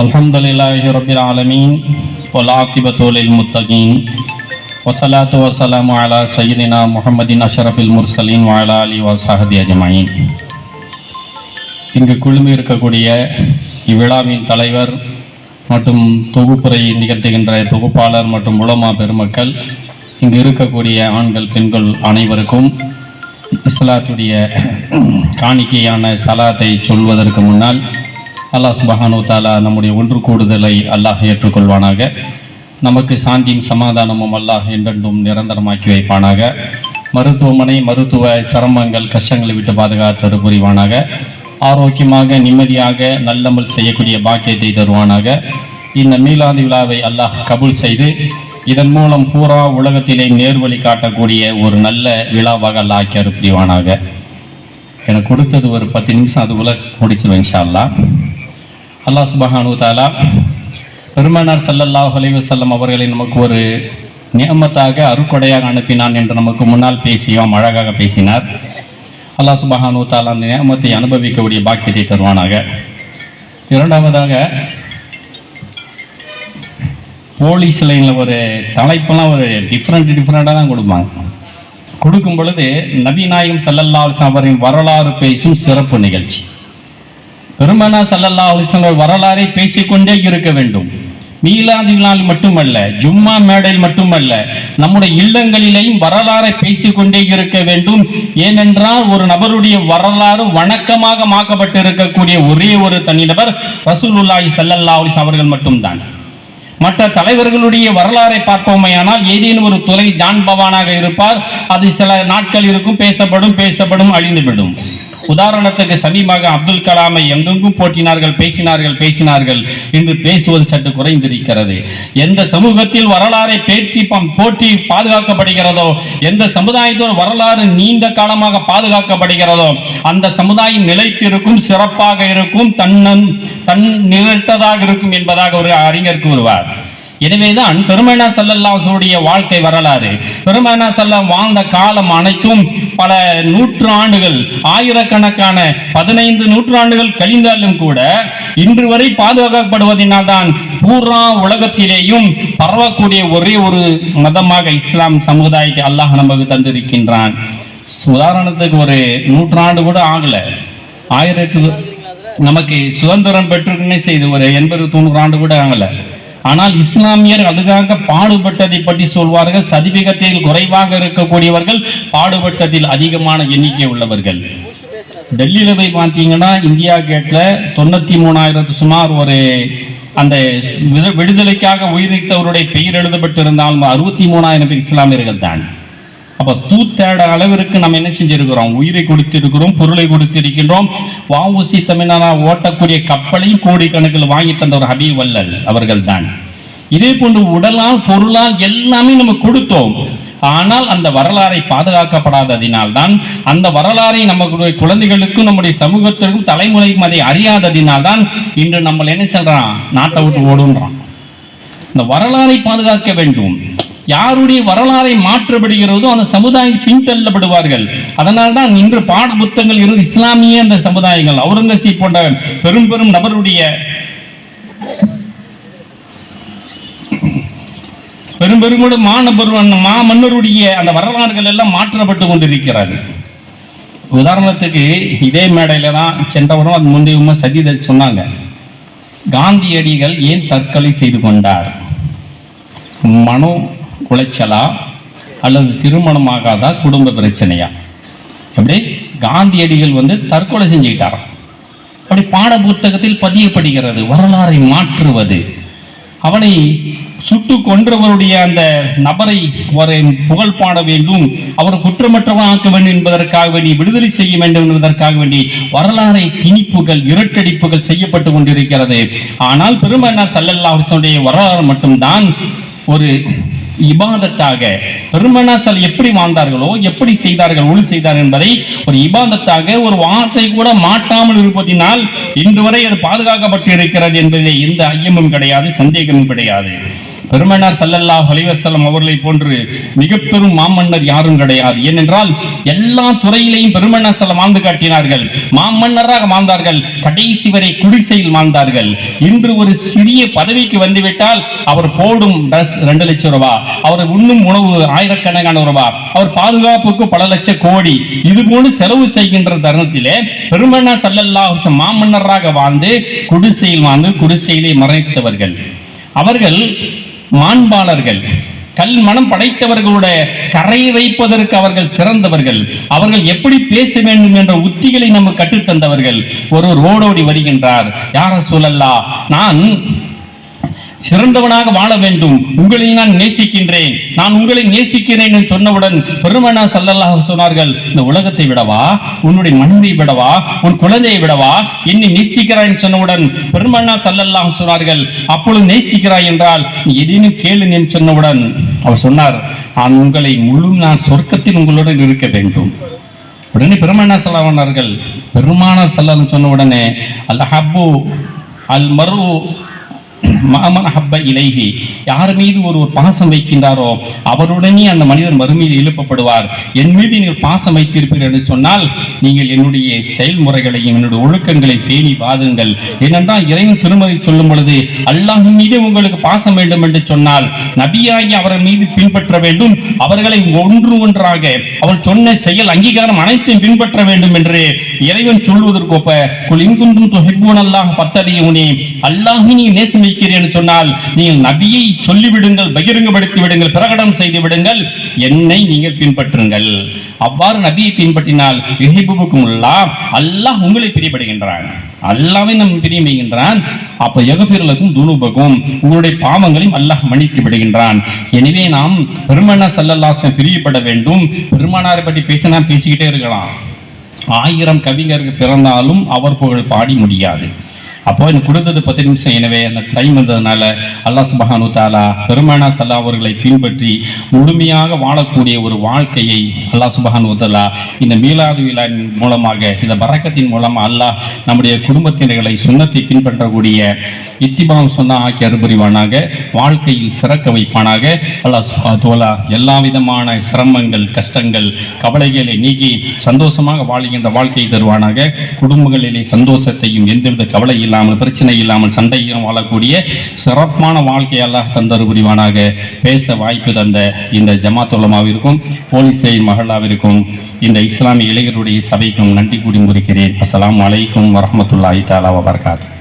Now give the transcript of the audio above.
الحمد لله رب العالمين والعاقبة للمتقين والصلاة والسلام على سيدنا محمد أشرف المرسلين وعلى آله وصحبه أجمعين இங்கு குழுமி இருக்கக்கூடிய இவ்விழாவின் தலைவர் மற்றும் தொகுப்புரை நிகழ்த்துகின்ற தொகுப்பாளர் மற்றும் உலமா பெருமக்கள் இங்கு இருக்கக்கூடிய ஆண்கள் பெண்கள் அனைவருக்கும் இஸ்லாத்துடைய காணிக்கையான சலாத்தை சொல்வதற்கு முன்னால் அல்லாஹ் சுபஹானு தாலா நம்முடைய ஒன்று கூடுதலை அல்லாஹ் ஏற்றுக்கொள்வானாக. நமக்கு சாந்தியும் சமாதானமும் அல்லாஹ் என்றென்றும் நிரந்தரமாக்கி வைப்பானாக. மருத்துவமனை மருத்துவ சிரமங்கள் கஷ்டங்களை விட்டு பாதுகாத்து புரிவானாக. ஆரோக்கியமாக நிம்மதியாக நல்லமல் செய்யக்கூடிய பாக்கியத்தை தருவானாக. இந்த மீலாது விழாவை அல்லாஹ் கபூல் செய்து இதன் மூலம் பூரா உலகத்திலே நேர்வழி காட்டக்கூடிய ஒரு நல்ல விழாவாக அல்லாஹ் ஆக்கி எனக்கு கொடுத்தது ஒரு பத்து நிமிஷம் அதுக்குள்ள முடிச்சிருவேன் இன்ஷா அல்லாஹ் அல்லாஹ் சுபஹானு தாலா பெருமானார் சல்லல்லாஹ் அலைஹி அவர்களை நமக்கு ஒரு நியமத்தாக அருக்கொடையாக அனுப்பினான் என்று நமக்கு முன்னால் பேசியோம் அழகாக பேசினார். அல்லா சுபஹானு தாலா நியமத்தை அனுபவிக்கக்கூடிய பாக்கியத்தை தருவானாக. இரண்டாவதாக போலீஸ் லைனில் ஒரு தலைப்பெல்லாம் ஒரு டிஃப்ரெண்ட் டிஃப்ரெண்ட்டாக தான் கொடுப்பாங்க. கொடுக்கும் பொழுது நபிநாயகம் சல்லல்லா அவரின் வரலாறு பேசும் சிறப்பு நிகழ்ச்சி. பெருமனா சல்லல்லா அலைஹி வரலாறை பேசிக்கொண்டே இருக்க வேண்டும். மீலாதி நாள் மட்டுமல்ல ஜும்மா மேடையில் மட்டுமல்ல நம்முடைய இல்லங்களிலேயும் வரலாறை பேசிக்கொண்டே இருக்க வேண்டும். ஏனென்றால் ஒரு நபருடைய வரலாறு வணக்கமாக மாக்கப்பட்டிருக்கக்கூடிய ஒரே ஒரு தனிநபர் ரசூலுல்லாஹி சல்லல்லா அலைஹி அவர்கள் மட்டும்தான். மற்ற தலைவர்களுடைய வரலாறை பார்ப்போமையானால் ஏதேனும் ஒரு துறை ஜான் பவானாக இருப்பார் அது சில நாட்கள் இருக்கும் பேசப்படும் பேசப்படும் அழிந்துவிடும். உதாரணத்துக்கு சமீபமாக அப்துல் கலாமை எங்கெங்கும் போட்டினார்கள் பேசினார்கள் பேசினார்கள். என்று பேசுவது சற்று குறைந்திருக்கிறது. எந்த சமூகத்தில் வரலாறை பேட்டி பம்- போட்டி பாதுகாக்கப்படுகிறதோ எந்த சமுதாயத்தோட வரலாறு நீண்ட காலமாக பாதுகாக்கப்படுகிறதோ அந்த சமுதாயம் நிலைத்திருக்கும் சிறப்பாக இருக்கும் தன்னன் தன் நிலைத்ததாக இருக்கும் என்பதாக ஒரு அறிஞர் கூறுவார். எனவேதான் பெருமனா சல்லல்லாசுடைய வாழ்க்கை வரலாறு. பெருமனா செல்ல வாழ்ந்த காலம் அனைத்தும் பல நூற்றாண்டுகள் ஆயிரக்கணக்கான பதினைந்து நூற்றாண்டுகள் கழிந்தாலும் கூட இன்று வரை பாதுகாக்கப்படுவதனால் தான் பூரா உலகத்திலேயும் பரவக்கூடிய ஒரே ஒரு மதமாக இஸ்லாம் சமுதாயத்தை அல்லாஹ் நமக்கு தந்திருக்கின்றான். உதாரணத்துக்கு ஒரு நூற்றாண்டு கூட ஆகல. ஆயிரத்து நமக்கு சுதந்திரம் பெற்றுக்குன்னே செய்து ஒரு எண்பது தொண்ணூறு ஆண்டு கூட ஆகல. ஆனால் இஸ்லாமியர் அதுக்காக பாடுபட்டதை பற்றி சொல்வார்கள். சதிவேகத்தில் குறைவாக இருக்கக்கூடியவர்கள் பாடுபட்டதில் அதிகமான எண்ணிக்கை உள்ளவர்கள். டெல்லியில போய் பார்த்தீங்கன்னா இந்தியா கேட்ல தொண்ணூத்தி மூணாயிரத்து சுமார் ஒரு அந்த விடுதலைக்காக உயிரிழத்தவருடைய பெயர் எழுதப்பட்டிருந்தாலும் அறுபத்தி மூணாயிரம் பேர் இஸ்லாமியர்கள் தான் அப்ப தூத்தேட அளவிற்கு நம்ம என்ன செஞ்சிருக்கிறோம்? உயிரை கொடுத்திருக்கிறோம் பொருளை கொடுத்திருக்கின்றோம். வாவுசி தமிழ்நாடா ஓட்டக்கூடிய கப்பலையும் கோடிக்கணக்கில் வாங்கி தந்த ஒரு ஹபீப் வல்லல் அவர்கள் தான் இதே போன்று உடலால் பொருளால் எல்லாமே நம்ம கொடுத்தோம். ஆனால் அந்த வரலாறை பாதுகாக்கப்படாததினால் தான் அந்த வரலாறை நம்மளுடைய குழந்தைகளுக்கும் நம்முடைய சமூகத்திற்கும் தலைமுறைக்கும் அதை அறியாததினால் தான் இன்று நம்மளை என்ன சொல்றான்? நாட்டை விட்டு ஓடுன்றான் இந்த வரலாறை பாதுகாக்க வேண்டும். யாருடைய வரலாறை மாற்றப்படுகிறதோ அந்த சமுதாயம் பின்தள்ளப்படுவார்கள். அதனால் தான் இன்று பாட புத்தகங்கள் இருந்து இஸ்லாமிய அந்த சமுதாயங்கள் அவுரங்கசீப் போன்ற பெரும் பெரும் நபருடைய பெரும் பெருமோடு மாநபர் மா மன்னருடைய அந்த வரலாறுகள் எல்லாம் மாற்றப்பட்டு கொண்டிருக்கிறார்கள். உதாரணத்துக்கு இதே மேடையில தான் சென்றவரும் அது முந்தைய சதிதர் சொன்னாங்க காந்தியடிகள் ஏன் தற்கொலை செய்து கொண்டார்? மனோ குலைச்சலா அல்லது திருமணமாகாதா குடும்ப பிரச்சனையா? அப்படி காந்தியடிகள் வந்து தற்கொலை செஞ்சுக்கிட்டாராம் அப்படி பாட புத்தகத்தில் பதியப்படுகிறது வரலாறை மாற்றுவது அவனை சுட்டு கொன்றவருடைய அந்த நபரை ஒரு புகழ் பாட வேண்டும் அவர் குற்றமற்றவனாக்க வேண்டும் என்பதற்காக வேண்டி விடுதலை செய்ய வேண்டும் என்பதற்காக வேண்டி வரலாறை திணிப்புகள் இரட்டடிப்புகள் செய்யப்பட்டு கொண்டிருக்கிறது. ஆனால் பெருமன்னார் அவர்களுடைய வரலாறு மட்டும்தான் ஒரு இபாதத்தாக பெருமனாசல் எப்படி வாழ்ந்தார்களோ எப்படி செய்தார்கள் ஒளி செய்தார் என்பதை ஒரு இபாதத்தாக ஒரு வார்த்தை கூட மாட்டாமல் இருப்பதினால் இன்று வரை அது பாதுகாக்கப்பட்டு இருக்கிறது என்பதிலே எந்த ஐயமும் கிடையாது சந்தேகமும் கிடையாது. பெருமனார் சல்லல்லா அலைஹி அவர்களை போன்று மிக பெரும் மாமன்னர் யாரும் கிடையாது. ஏனென்றால் எல்லா துறையிலையும் பெருமனார் செல்லம் மாந்து காட்டினார்கள். மாமன்னராக வாழ்ந்தார்கள். கடைசி வரை குடிசையில் வாழ்ந்தார்கள். இன்று ஒரு சிறிய பதவிக்கு வந்துவிட்டால் அவர் போடும் dress ரெண்டு லட்சம் ரூபா அவர் உண்ணும் உணவு ஆயிரக்கணக்கான ரூபா அவர் பாதுகாப்புக்கு பல லட்சம் கோடி. இது போன்று செலவு செய்கின்ற தருணத்திலே பெருமனார் சல்லல்லா மாமன்னராக வாழ்ந்து குடிசையில் வாழ்ந்து குடிசையிலே மறைத்தவர்கள். அவர்கள் மாண்பாளர்கள் கல் மனம் படைத்தவர்களோட கரை வைப்பதற்கு அவர்கள் சிறந்தவர்கள். அவர்கள் எப்படி பேச வேண்டும் என்ற உத்திகளை நமக்கு கற்றுத்தந்தவர்கள். ஒரு ரோடோடி வருகின்றார். யார சொல்லல்லா நான் சிறந்தவனாக வாழ வேண்டும். உங்களை நான் நேசிக்கின்றேன். நான் உங்களை நேசிக்கிறேன் என்று சொன்னவுடன் பெருமனா சல்லல்லாஹு சொன்னார்கள் இந்த உலகத்தை விடவா? உன்னுடைய மனைவியை விடவா? உன் குழந்தையை விடவா? என்னை நேசிக்கிறாய் என்று சொன்னவுடன் பெருமனா சல்லல்லாஹு சொன்னார்கள் அப்பொழுது நேசிக்கிறாய் என்றால் நீ எதேனும் கேளு என்று சொன்னவுடன் அவர் சொன்னார் நான் உங்களை முழு நான் சொர்க்கத்தில் உங்களுடன் இருக்க வேண்டும். உடனே பெருமானா செல்லவனார்கள் பெருமானார் செல்லன்னு சொன்ன உடனே அல் ஹப்பு அல் மரு மாமன் ஹப்ப இலைகி யார் மீது ஒரு ஒரு பாசம் வைக்கின்றாரோ அவருடனே அந்த மனிதர் மறுமீது எழுப்பப்படுவார். என் மீது நீங்கள் பாசம் வைத்திருப்பீர்கள் என்று சொன்னால் நீங்கள் என்னுடைய செயல்முறைகளையும் என்னுடைய ஒழுக்கங்களை பேணி வாதுங்கள் ஏனென்றால் இறைவன் திருமறை சொல்லும் பொழுது அல்லாஹின் மீது உங்களுக்கு பாசம் வேண்டும் என்று சொன்னால் நபியாகி அவர்கள் மீது பின்பற்ற வேண்டும். அவர்களை ஒன்று ஒன்றாக அவர் சொன்ன செயல் அங்கீகாரம் அனைத்தையும் பின்பற்ற வேண்டும் என்று இறைவன் சொல்வதற்கு ஒப்ப குல் இன்குந்தும் துஹிப்பூன் அல்லாஹ் பத்தபியூனி அல்லாஹை நீ நேசமைக்கிறேன் என்று சொன்னால் நீங்கள் நபியை சொல்லிவிடுங்கள் பகிரங்கப்படுத்தி விடுங்கள் பிரகடனம் செய்து விடுங்கள் என்னை நீங்கள் பின்பற்றுங்கள். அவ்வாறு நபியை பின்பற்றினால் யுஹிப்புக்கும் அல்லாஹ் உங்களை பிரியப்படுகின்றான். அல்லாவே நம் பிரியமைகின்றான். அப்ப யகபிரலுக்கும் துணுபகும் உங்களுடைய பாவங்களையும் அல்லாஹ் மன்னித்து விடுகின்றான். எனவே நாம் பெருமனா சல்லல்லாசன் பிரியப்பட வேண்டும். பெருமானாரை பற்றி பேசினா பேசிக்கிட்டே இருக்கலாம். ஆயிரம் கவிஞர்கள் பிறந்தாலும் அவர் புகழ் பாடி முடியாது. அப்போ எனக்கு கொடுத்தது பத்து நிமிஷம். எனவே அந்த டைம் வந்ததுனால அல்லாஹ் சுபஹானு தாலா பெருமானா சல்லா அவர்களை பின்பற்றி முழுமையாக வாழக்கூடிய ஒரு வாழ்க்கையை அல்லாஹ் சுபஹானு தாலா இந்த மீலாது விழாவின் மூலமாக இந்த பறக்கத்தின் மூலமாக அல்லாஹ் நம்முடைய குடும்பத்தினர்களை சுண்ணத்தை பின்பற்றக்கூடிய இத்திபாம் சொன்ன ஆக்கி அருபுரிவானாக வாழ்க்கையில் சிறக்க வைப்பானாக. அல்லாஹ் சுப்ஹானஹு தஆலா எல்லா விதமான சிரமங்கள் கஷ்டங்கள் கவலைகளை நீக்கி சந்தோஷமாக வாழ்கின்ற வாழ்க்கையை தருவானாக. குடும்பங்களிலே சந்தோஷத்தையும் எந்தவித கவலை இல்லாமல் பிரச்சனை இல்லாமல் சண்டையிலும் வாழக்கூடிய சிறப்பான வாழ்க்கை அல்லாஹ் தந்தரு புரிவானாக பேச வாய்ப்பு தந்த இந்த ஜமாத்துலமாவிற்கும் போலீஸை மகளாவிற்கும் இந்த இஸ்லாமிய இளைஞருடைய சபைக்கும் நன்றி கூறி முறிக்கிறேன் அஸ்லாம் அலைக்கும் வரஹ்மத்துல்லாஹி தஆலா வபர்காத்து